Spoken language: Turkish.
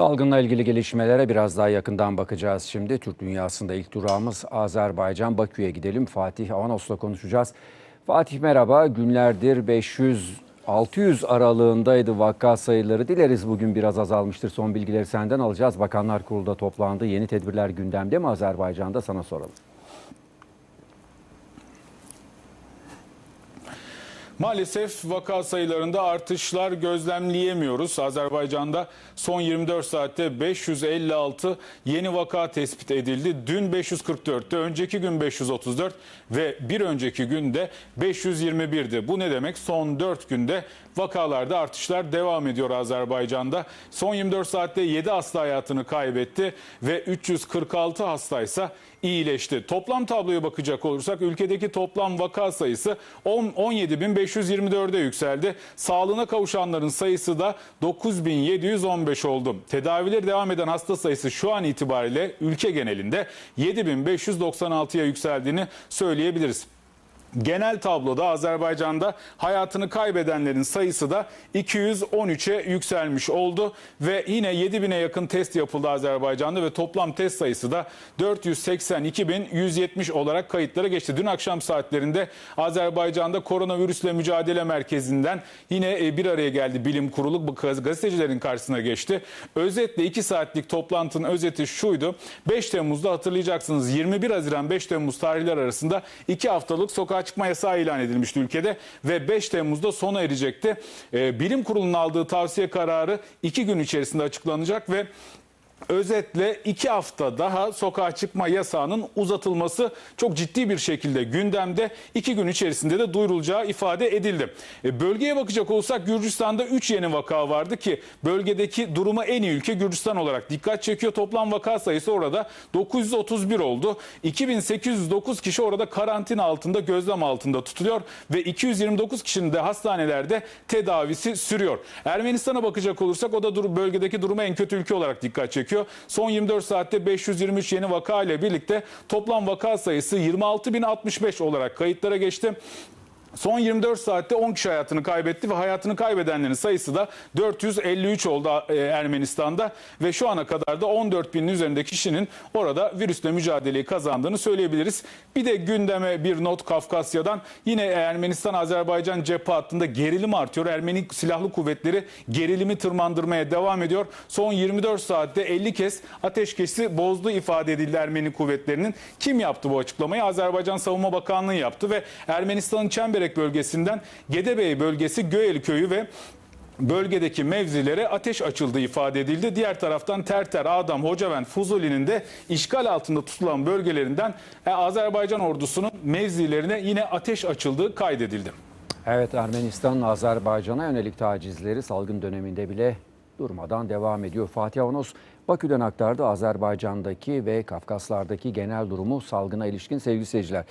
Salgınla ilgili gelişmelere biraz daha yakından bakacağız şimdi. Türk dünyasında ilk durağımız Azerbaycan Bakü'ye gidelim. Fatih Avanos'la konuşacağız. Fatih merhaba. Günlerdir 500 600 aralığındaydı vaka sayıları. Dileriz bugün biraz azalmıştır. Son bilgileri senden alacağız. Bakanlar Kurulu'da toplandı. Yeni tedbirler gündemde mi Azerbaycan'da sana soralım. Maalesef vaka sayılarında artışlar gözlemleyemiyoruz. Azerbaycan'da son 24 saatte 556 yeni vaka tespit edildi. Dün 544'te, önceki gün 534 ve bir önceki günde 521'di. Bu ne demek? Son 4 günde vakalarda artışlar devam ediyor Azerbaycan'da. Son 24 saatte 7 hasta hayatını kaybetti ve 346 hastaysa iyileşti. Toplam tabloya bakacak olursak ülkedeki toplam vaka sayısı 10 17.524'e yükseldi. Sağlığına kavuşanların sayısı da 9.715 oldu. Tedavileri devam eden hasta sayısı şu an itibariyle ülke genelinde 7.596'ya yükseldiğini söyleyebiliriz. Genel tabloda Azerbaycan'da hayatını kaybedenlerin sayısı da 213'e yükselmiş oldu ve yine 7000'e yakın test yapıldı Azerbaycan'da ve toplam test sayısı da 482.170 olarak kayıtlara geçti. Dün akşam saatlerinde Azerbaycan'da koronavirüsle mücadele merkezinden yine e, bir araya geldi bilim kurulu gazetecilerin karşısına geçti. Özetle 2 saatlik toplantının özeti şuydu. 5 Temmuz'da hatırlayacaksınız 21 Haziran 5 Temmuz tarihler arasında 2 haftalık sokağa çıkma yasağı ilan edilmişti ülkede ve 5 Temmuz'da sona erecekti. Ee, bilim kurulunun aldığı tavsiye kararı 2 gün içerisinde açıklanacak ve Özetle iki hafta daha sokağa çıkma yasağının uzatılması çok ciddi bir şekilde gündemde. iki gün içerisinde de duyurulacağı ifade edildi. E, Bölgeye bakacak olursak Gürcistan'da 3 yeni vaka vardı ki bölgedeki duruma en iyi ülke Gürcistan olarak dikkat çekiyor. Toplam vaka sayısı orada 931 oldu. 2809 kişi orada karantina altında gözlem altında tutuluyor ve 229 kişinin de hastanelerde tedavisi sürüyor. Ermenistan'a bakacak olursak o da bölgedeki duruma en kötü ülke olarak dikkat çekiyor. Son 24 saatte 523 yeni vaka ile birlikte toplam vaka sayısı 26.065 olarak kayıtlara geçti. Son 24 saatte 10 kişi hayatını kaybetti ve hayatını kaybedenlerin sayısı da 453 oldu e, Ermenistan'da ve şu ana kadar da 14 binin üzerinde kişinin orada virüsle mücadeleyi kazandığını söyleyebiliriz. Bir de gündeme bir not Kafkasya'dan yine Ermenistan-Azerbaycan cephe hattında gerilim artıyor. Ermeni silahlı kuvvetleri gerilimi tırmandırmaya devam ediyor. Son 24 saatte 50 kez ateşkesi bozdu ifade edildi Ermeni kuvvetlerinin. Kim yaptı bu açıklamayı? Azerbaycan Savunma Bakanlığı yaptı ve Ermenistan'ın Çemberek bölgesinden Gedebey bölgesi Göyeli köyü ve bölgedeki mevzilere ateş açıldığı ifade edildi. Diğer taraftan Terter, Adam, Hocavent, Fuzuli'nin de işgal altında tutulan bölgelerinden e, Azerbaycan ordusunun mevzilerine yine ateş açıldığı kaydedildi. Evet Ermenistan'ın Azerbaycan'a yönelik tacizleri salgın döneminde bile durmadan devam ediyor. Fatih Avanos Bakü'den aktardı Azerbaycan'daki ve Kafkaslardaki genel durumu salgına ilişkin sevgili seyirciler.